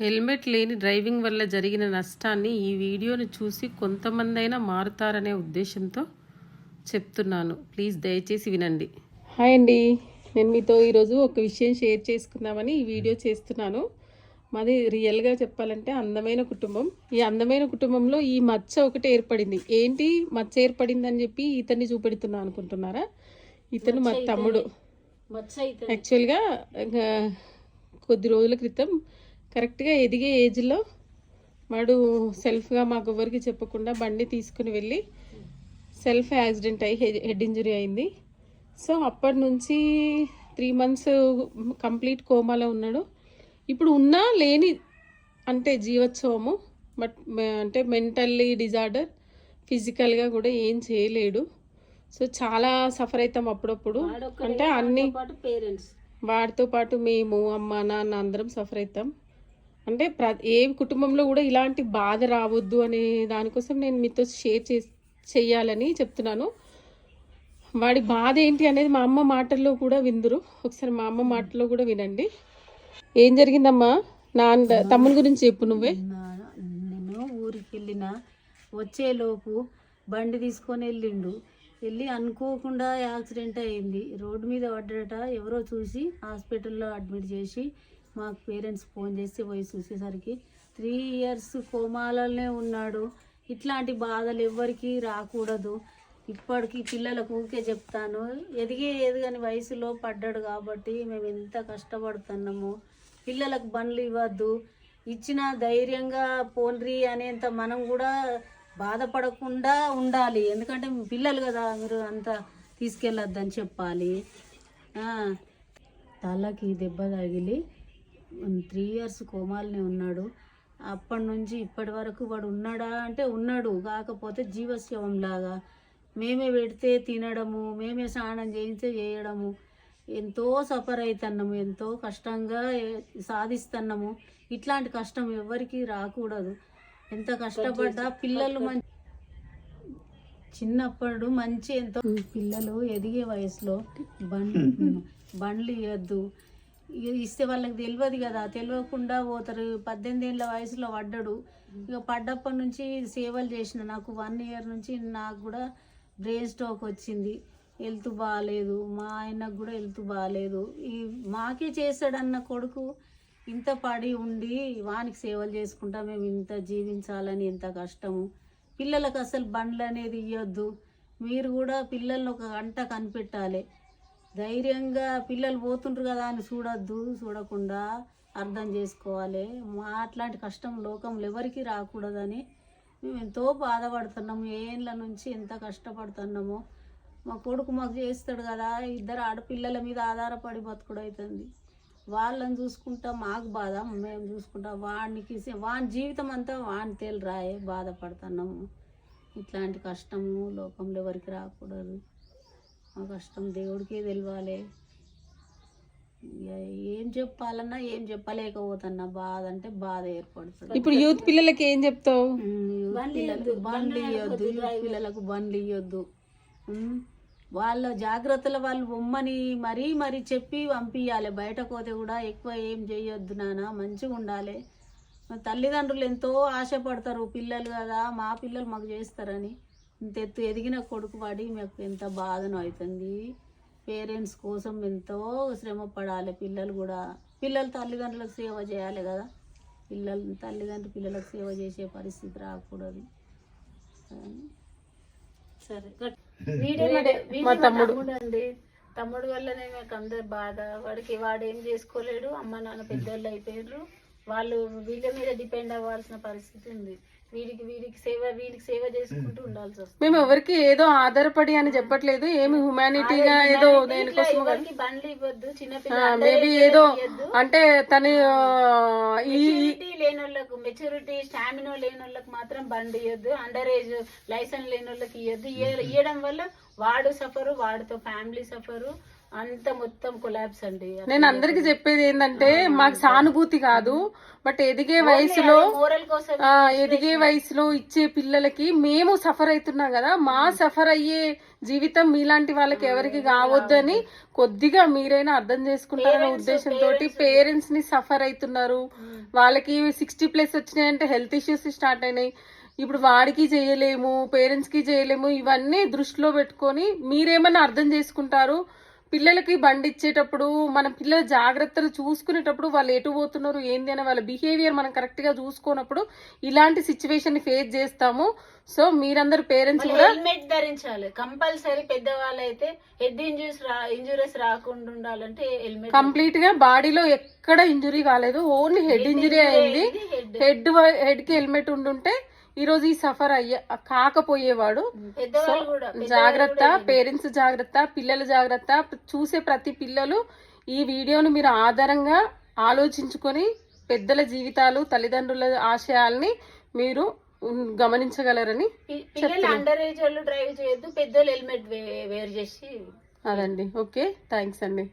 Helmet లేని driving వల్ల జరిగిన నష్టాన్ని ఈ వీడియోను చూసి కొంతమందైనా మారుతారనే ఉద్దేశంతో చెప్తున్నాను. ప్లీజ్ దయచేసి వినండి. హాయ్ అండి. నేను మీతో ఈరోజు ఒక విషయం షేర్ చేసుకుందామని ఈ వీడియో చేస్తున్నాను. మాది రియల్గా చెప్పాలంటే అందమైన కుటుంబం. ఈ అందమైన కుటుంబంలో ఈ మచ్చ ఒకటి ఏర్పడింది. ఏంటి? మచ్చ ఏర్పడింది అని చెప్పి ఇతన్ని చూపెడుతున్నా అనుకుంటున్నారా? ఇతను మా తమ్ముడు. యాక్చువల్గా ఇంకా కొద్ది రోజుల క్రితం కరెక్ట్గా ఎదిగే ఏజ్లో వాడు సెల్ఫ్గా మాకు ఎవరికి చెప్పకుండా బండి తీసుకుని వెళ్ళి సెల్ఫ్ యాక్సిడెంట్ అయ్యి హెడ్ హెడ్ ఇంజరీ అయింది. సో అప్పటి నుంచి త్రీ మంత్స్ కంప్లీట్ కోమాలో ఉన్నాడు. ఇప్పుడు ఉన్నా లేని అంటే జీవోత్సవము బట్ అంటే మెంటల్లీ డిజార్డర్ ఫిజికల్గా కూడా ఏం చేయలేడు. సో చాలా సఫర్ అవుతాం అప్పుడప్పుడు. అంటే అన్ని పేరెంట్స్. వాడితో పాటు మేము అమ్మ నాన్న అందరం సఫర్ అవుతాం. అంటే ప్ర ఏ కుటుంబంలో కూడా ఇలాంటి బాధ రావద్దు అనే దానికోసం నేను మీతో షేర్ చే చెయ్యాలని చెప్తున్నాను. వాడి బాధ ఏంటి అనేది మా అమ్మ మాటల్లో కూడా విందురు. ఒకసారి మా అమ్మ మాటల్లో కూడా వినండి. ఏం జరిగిందమ్మా? నాన్న తమ్ముని గురించి చెప్పు నువ్వే. నేను ఊరికి వెళ్ళిన వచ్చేలోపు బండి తీసుకొని వెళ్ళిండు. వెళ్ళి అనుకోకుండా యాక్సిడెంట్ అయింది. రోడ్డు మీద పడ్డట ఎవరో చూసి హాస్పిటల్లో అడ్మిట్ చేసి మాకు పేరెంట్స్ ఫోన్ చేసి పోయి చూసేసరికి త్రీ ఇయర్స్ కోమాలనే ఉన్నాడు. ఇట్లాంటి బాధలు ఎవ్వరికీ రాకూడదు. ఇప్పటికి పిల్లలకు ఊకే చెప్తాను. ఎదిగే ఎదగని వయసులో పడ్డాడు కాబట్టి మేము ఎంత కష్టపడుతున్నాము. పిల్లలకు బండ్లు ఇవ్వద్దు. ఇచ్చిన ధైర్యంగా పోన్రి అనేంత మనం కూడా బాధపడకుండా ఉండాలి. ఎందుకంటే పిల్లలు కదా మీరు అంతా తీసుకెళ్ళొద్దని చెప్పాలి. తలకి దెబ్బ తగిలి త్రీ ఇయర్స్ కోమాలనే ఉన్నాడు. అప్పటి నుంచి ఇప్పటి వరకు వాడు ఉన్నాడా అంటే ఉన్నాడు. కాకపోతే జీవశవం లాగా. మేమే పెడితే తినడము మేమే స్నానం చేయితే చేయడము. ఎంతో సఫర్ అవుతున్నాము ఎంతో కష్టంగా సాధిస్తున్నాము. ఇట్లాంటి కష్టం ఎవరికి రాకూడదు. ఎంత కష్టపడ్డా పిల్లలు మంచి చిన్నప్పుడు మంచి ఎంతో పిల్లలు ఎదిగే వయసులో బండ్ బండ్లు ఇవ్వద్దు ఇస్తే వాళ్ళకి తెలియదు కదా తెలియకుండా పోతారు. పద్దెనిమిది ఏళ్ళ వయసులో పడ్డాడు. ఇక పడ్డప్పటి నుంచి సేవలు చేసిన నాకు వన్ ఇయర్ నుంచి నాకు కూడా బ్రెయిన్ స్ట్రోక్ వచ్చింది. హెల్త్ బాగాలేదు మా ఆయనకు కూడా హెల్త్ బాగాలేదు ఈ మాకే చేస్తాడన్న కొడుకు ఇంత పడి ఉండి వానికి సేవలు చేసుకుంటా మేము ఇంత జీవించాలని ఎంత కష్టము. పిల్లలకు అసలు బండ్లు అనేది ఇవ్వద్దు మీరు కూడా పిల్లల్ని ఒక గంట కనిపెట్టాలి. ధైర్యంగా పిల్లలు పోతుండ్రు కదా అని చూడొద్దు చూడకుండా అర్థం చేసుకోవాలి. మా అట్లాంటి కష్టం లోకంలో ఎవరికి రాకూడదని మేము ఎంతో బాధపడుతున్నాము ఏళ్ళ నుంచి ఎంత కష్టపడుతున్నామో. మా కొడుకు మాకు చేస్తాడు కదా ఇద్దరు ఆడపిల్లల మీద ఆధారపడి బతుకుడవుతుంది వాళ్ళని చూసుకుంటా మాకు బాధ మేము చూసుకుంటా వాడికి వాని జీవితం అంతా వాని తేలిరాయే బాధపడుతున్నాము. ఇట్లాంటి కష్టము లోకంలో ఎవరికి రాకూడదు. మా కష్టం దేవుడికే తెలియాలి ఏం చెప్పాలన్నా ఏం చెప్పలేకపోతున్నా. బాధ అంటే బాధ ఏర్పడుతుంది. ఇప్పుడు యూత్ పిల్లలకి ఏం చెప్తావు? బండ్లు ఇవ్వద్దు పిల్లలకు బండ్లు ఇవ్వద్దు వాళ్ళ జాగ్రత్తలు వాళ్ళు బొమ్మని మరీ మరీ చెప్పి పంపించాలి బయట పోతే కూడా ఎక్కువ ఏం చేయొద్దు నాన్న మంచిగా ఉండాలి. తల్లిదండ్రులు ఎంతో ఆశపడతారు పిల్లలు కదా మా పిల్లలు మాకు చేస్తారని. ఇంత ఎత్తు ఎదిగిన కొడుకు పడి మాకు ఎంత బాధను అవుతుంది. పేరెంట్స్ కోసం ఎంతో శ్రమ పడాలి. పిల్లలు కూడా పిల్లలు తల్లిదండ్రులకు సేవ చేయాలి కదా. పిల్లలు తల్లిదండ్రులు పిల్లలకు సేవ చేసే పరిస్థితి రాకూడదు. సరే మా తమ్ముడు. అండి. తమ్ముడు వల్లనే మాకు అందరు బాధ. వాడికి వాడు ఏం చేసుకోలేడు. అమ్మ నాన్న పెద్దోళ్ళు అయిపోయారు వాళ్ళు వీళ్ళ మీద డిపెండ్ అవ్వాల్సిన పరిస్థితి ఉంది. వీడికి వీడికి సేవ వీడికి సేవ చేసుకుంటూ ఉండాల్సి వస్తుంది. మేము ఎవరికి ఏదో ఆధారపడి అని చెప్పట్లేదు. ఏమి హ్యుమానిటీగా ఏదో దేనికోసం ఎవరికి బండ్లు ఇవ్వద్దు చిన్న మేబీ ఏదో అంటే తను మెచ్యూరిటీ లేని వాళ్ళకు మెచ్యూరిటీ స్టామినా లేని వాళ్ళకి మాత్రం బండి ఇవ్వద్దు. అండర్ ఏజ్ లైసెన్స్ లేని వాళ్ళకి ఇవ్వద్దు. ఇయ్య- ఇయ్యడం వల్ల వాడు సఫరు వాడితో ఫ్యామిలీ సఫరు అంత మొత్తం కొలాబ్స్ అండి. నేను అందరికి చెప్పేది ఏంటంటే మాకు సానుభూతి కాదు బట్ ఎదిగే వయసులో ఎదిగే వయసులో ఇచ్చే పిల్లలకి మేము సఫర్ అవుతున్నాం కదా మా సఫర్ అయ్యే జీవితం మీలాంటి వాళ్ళకి ఎవరికి కావద్దని కొద్దిగా మీరైనా అర్థం చేసుకుంటారనే ఉద్దేశంతో పేరెంట్స్ని సఫర్ అవుతున్నారు. వాళ్ళకి సిక్స్టీ ప్లస్ వచ్చినాయంటే హెల్త్ ఇష్యూస్ స్టార్ట్ అయినాయి. ఇప్పుడు వాడికి చేయలేము పేరెంట్స్కి చేయలేము ఇవన్నీ దృష్టిలో పెట్టుకొని మీరేమన్నా అర్థం చేసుకుంటారు? పిల్లలకి బండి ఇచ్చేటప్పుడు మన పిల్లల జాగ్రత్తలు చూసుకునేటప్పుడు వాళ్ళు ఎటు పోతున్నారు ఏంది అనే వాళ్ళ బిహేవియర్ మనం కరెక్ట్గా చూసుకున్నప్పుడు ఇలాంటి సిచ్యువేషన్ ఫేస్ చేస్తాము. సో మీరందరు పేరెంట్స్ కూడా హెల్మెట్ ధరించాలి. కంపల్సరీ పెద్దవాళ్ళు అయితే హెడ్ ఇంజురీస్ ఇంజురీస్ రాకుండా ఉండాలంటే హెల్మెట్ కంప్లీట్గా బాడీలో ఎక్కడ ఇంజురీ కాలేదు. ఓన్లీ హెడ్ ఇంజురీ అయింది. హెడ్ హెడ్కి హెల్మెట్ ఉండుంటే ఈ రోజు ఈ సఫర్ అయ్యే కాకపోయేవాడు. జాగ్రత్త పేరెంట్స్ జాగ్రత్త పిల్లల జాగ్రత్త చూసే ప్రతి పిల్లలు ఈ వీడియోను మీరు ఆధారంగా ఆలోచించుకొని పెద్దల జీవితాలు తల్లిదండ్రుల ఆశయాల్ని మీరు గమనించగలరని పిల్లలు అండర్ ఏజ్ వాళ్ళు డ్రైవ్ చేయొద్దు పెద్దోళ్ళు హెల్మెట్ వేర్ చేసి అదండి. ఓకే. థ్యాంక్స్ అండి.